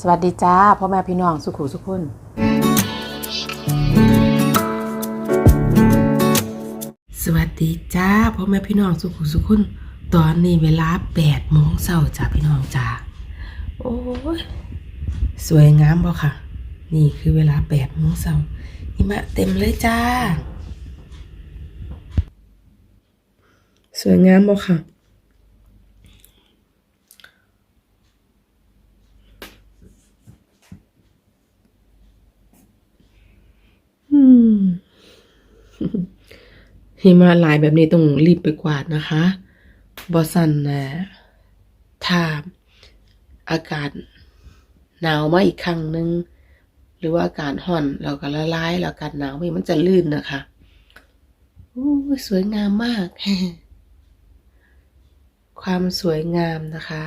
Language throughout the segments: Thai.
สวัสดีจ้าพ่อแม่พี่น้องสุขุสุขคนสวัสดีจ้าพ่อแม่พี่น้องสุขุสุขคนตอนนี้เวลาแปดโมงเช้าจ้าพี่น้องจ้าโอ้ยสวยงามบ่ค่ะ นี่คือเวลาแปดโมงเช้าหิมะเต็มเลยจ้า สวยงามบ่ค่ะ อืม หิมะหลายแบบนี้ต้องรีบไปกวาดนะคะบอสันนะถ้าอากาศหนาวมาอีกครั้งหนึ่งหรือว่าอากาศห่อนแล้วก็ละลายแล้วอากาศหนาวนี่มันจะลื่นนะคะโอ้สวยงามมาก ความสวยงามนะคะ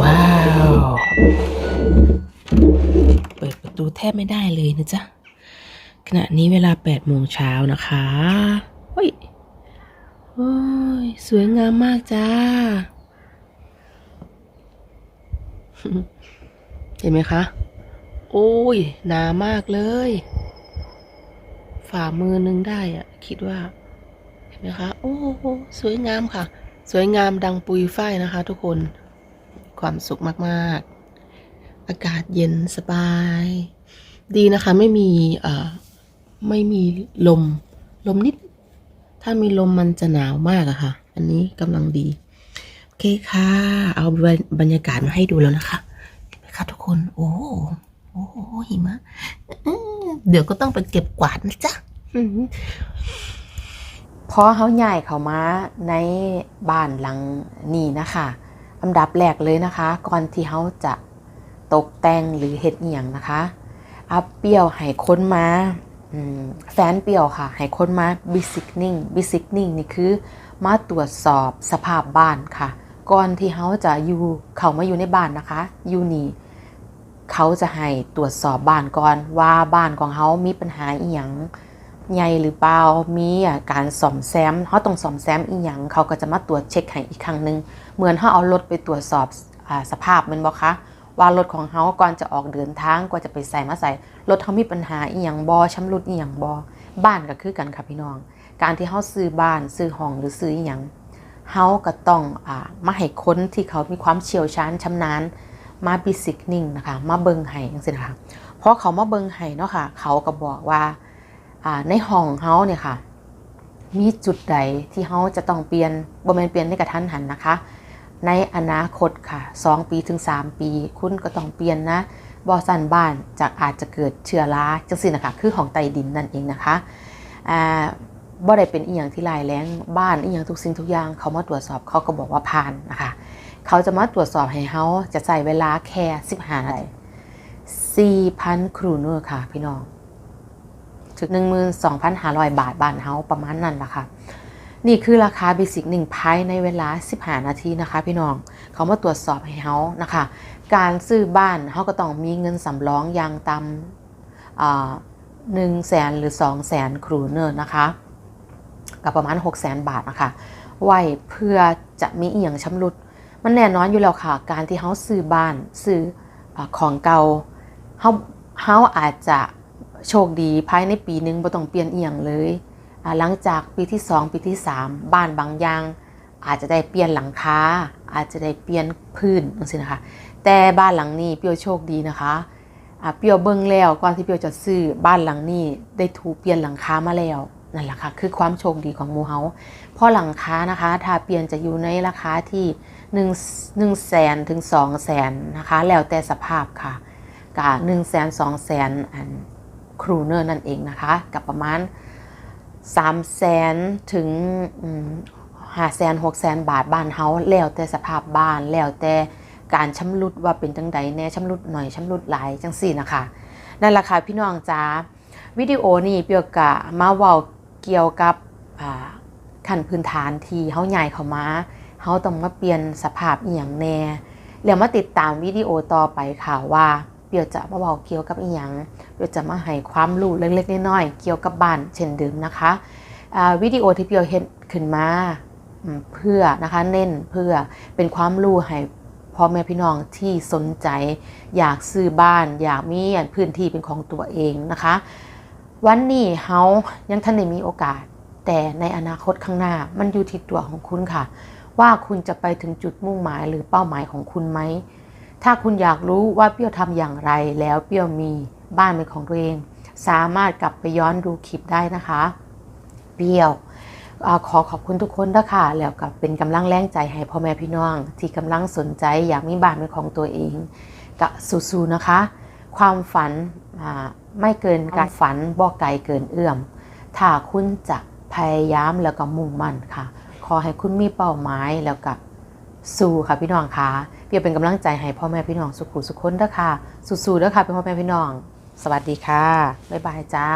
ว้าว เปิดประตูแทบไม่ได้เลยนะจ๊ะ ขณะนี้เวลา8โมงเช้านะคะเฮ้ยโอ้ย สวยงามมากจ้า เห็นไหมคะ โอ้ย หนามากเลย ฝ่ามือนึงได้อะคิดว่า เห็นไหมคะ โอ้สวยงามค่ะ สวยงามดังปุยฝ้ายนะคะทุกคน ความสุขมาก ๆ อากาศเย็นสบาย ดีนะคะ ไม่มีไม่มีลมลมนิด ถ้ามีลมมันจะหนาวมากอะค่ะ อันนี้กำลังดี โอเคค่ะ เอาบรรยากาศมาให้ดูแล้วนะคะเห็นไหมคะทุกคน โอ้โอ้หหิมะเดี๋ยวก็ต้องไปเก็บกวาดนะจ๊ะพอเขาใหญ่เขามาในบ้านหลังนี้นะคะอันดับแรกเลยนะคะ ก่อนที่เขาจะตกแต่งหรือเฮ็ดเอียงนะคะ อัพเปียวให้ค้นมาแฟนเปียวค่ะ ให้ค้นมาบิสิกนิ่งบิสิกนิ่งนี่คือมาตรวจสอบสภาพบ้านค่ะ ก่อนที่เขาจะอยู่เขามาอยู่ในบ้านนะคะอยู่นี่เขาจะให้ตรวจสอบบ้านก่อนว่าบ้านของเขามีปัญหาอีหยังใหญ่หรือเปล่ามีอะการซ่อมแซมเขาต้องซ่อมแซมอีหยังเขาก็จะมาตรวจเช็คให้อีกครั้งหนึ่งเหมือนเขาเอารถไปตรวจสอบอสภาพมันบอกคะ ว่ารถของเขาก่อนจะออกเดินทางก่อนจะไปใส่มาใส่รถเขามีปัญหาอีหยังบอชำรุดอีหยังบอบ้านก็คือกันค่ะพี่น้อง การที่เขาซื้อบ้านซื้อห้องหรือซื้ออีหยังเขาก็ต้องอ่ามาให้คนที่เขามีความเชี่ยวชาญชำนาญมาบิสิกนิ่งนะคะมาเบิงไห้จังซี่นะคะเพราะเขามาเบิงไห้เนาะค่ะ เขาก็บอกว่าอ่าในห้องเฮาเนี่ยค่ะ มีจุดใดที่เฮาจะต้องเปลี่ยนบ่แม่นเปลี่ยนในกระทันหันนะคะ ในอนาคตค่ะ 2 ปีถึง 3 ปี คุณก็ต้องเปลี่ยนนะบอสันบ้านจากอาจจะเกิดเชื้อราจังซี่นะคะ คือของใต้ดินนั่นเองนะคะอ่าบ่ได้เป็นอีหยังที่ลายแรงบ้านอีหยังทุกสิ่งทุกอย่างเขามาตรวจสอบเขาก็บอกว่าผ่านนะคะ เขาจะมาตรวจสอบให้เขาจะใส่เวลาแค่15นาที4,000ครูเนอร์ค่ะ พี่น้องถึง12,500บาทบ้านเฮาประมาณนั้นล่ะค่ะ นี่คือราคาเบสิกหนึ่งภายในเวลา 15 นาทีนะคะ พี่น้อง เขามาตรวจสอบให้เฮานะคะ การซื้อบ้านเฮาก็ต้องมีเงินสำรองอย่างต่ำหนึ่งแสนหรือ2 0 0แสนครูเนอร์นะคะกับประมาณ6 0แสนบาทนะคะ ไว้เพื่อจะมีเอียงชำรุด มันแน่นอนอยู่แล้วค่ะ การที่เขาซื้อบ้านซื้ออของเก่าเขาเขาอาจจะโชคดีภายในปีหนึ่งบ่ต้องเปลี่ยนเอียงเลย หลังจากปีที่ 2 ปีที่ 3 บ้านบางอย่างอาจจะได้เปลี่ยนหลังคาอาจจะได้เปลี่ยนพื้นจังซี่นะคะ แต่บ้านหลังนี้เปียวโชคดีนะคะเปียวเบิ่งแล้วก่อนที่เปียวจะซื้อบ้านหลังนี้ได้ถูเปลี่ยนหลังคามาแล้วนั่นแหละค่ะคือความโชคดีของมูเฮาเพราะหลังคานะคะ ถ้าเปลี่ยนจะอยู่ในราคาที่1 1แสนถึง2แสนนะคะ แล้วแต่สภาพค่ะกับ1แสน2แสนอันครูเนอร์นั่นเองนะคะ กับประมาณ 3แสนถึง5แสน6แสนบาทบ้านเฮาแล้วแต่สภาพบ้านแล้วแต่การชำรุดว่าเป็นจังใดแน่ชำรุดหน่อยชำรุดหลายจังสี่นะคะนั่นแหละค่ะพี่น้องจ้าวิดีโอนี้เปียวกะมาเว้าเกี่ยวกับขั้นพื้นฐานที่เฮาใหญ่เขามาเขาต้องมาเปลี่ยนสภาพอีหยังแน่แล้วมาติดตามวิดีโอต่อไปค่ะว่า เปียวจะมาบอกเกี่ยวกับอีหยังเปียวจะมาให้ความรู้เล็กๆน้อยๆเกี่ยวกับบ้านเช่นเดิมนะคะวิดีโอที่เปียวเห็นขึ้นมาเพื่อนะคะเน้นเพื่อเป็นความรู้ให้พ่อแม่พี่น้องที่สนใจ อยากซื้อบ้าน อยากมีพื้นที่เป็นของตัวเองนะคะ วันนี้เฮายังทันได้มีโอกาส แต่ในอนาคตข้างหน้ามันอยู่ที่ตัวของคุณค่ะ ว่าคุณจะไปถึงจุดมุ่งหมายหรือเป้าหมายของคุณไหม ถ้าคุณอยากรู้ว่าเปรี้ยวทำอย่างไรแล้วเปรี้ยวมีบ้านเป็นของตัวเอง สามารถกลับไปย้อนดูคลิปได้นะคะ เปรี้ยวอขอขอบคุณทุกคนนะค่ะ แล้วกับเป็นกำลังแรงใจให้พ่อแม่พี่น้อง ที่กำลังสนใจอยากมีบ้านเป็นของตัวเองกะสู้ๆนะคะ ความฝันไม่เกินการฝันบ่ไกลเกินเอื้อม ถ้าคุณจะพยายามแล้วก็มุ่งมั่นค่ะ ขอให้คุณมีเป้าหมายแล้วก็ สู้ค่ะพี่น้องค่ะเพื่อเป็นกำลังใจให้พ่อแม่พี่น้องสุขุสุขคนเด้อค่ะ สู้ๆเด้อค่ะเป็นพ่อแม่พี่น้อง สวัสดีค่ะ บ๊ายบายจ้า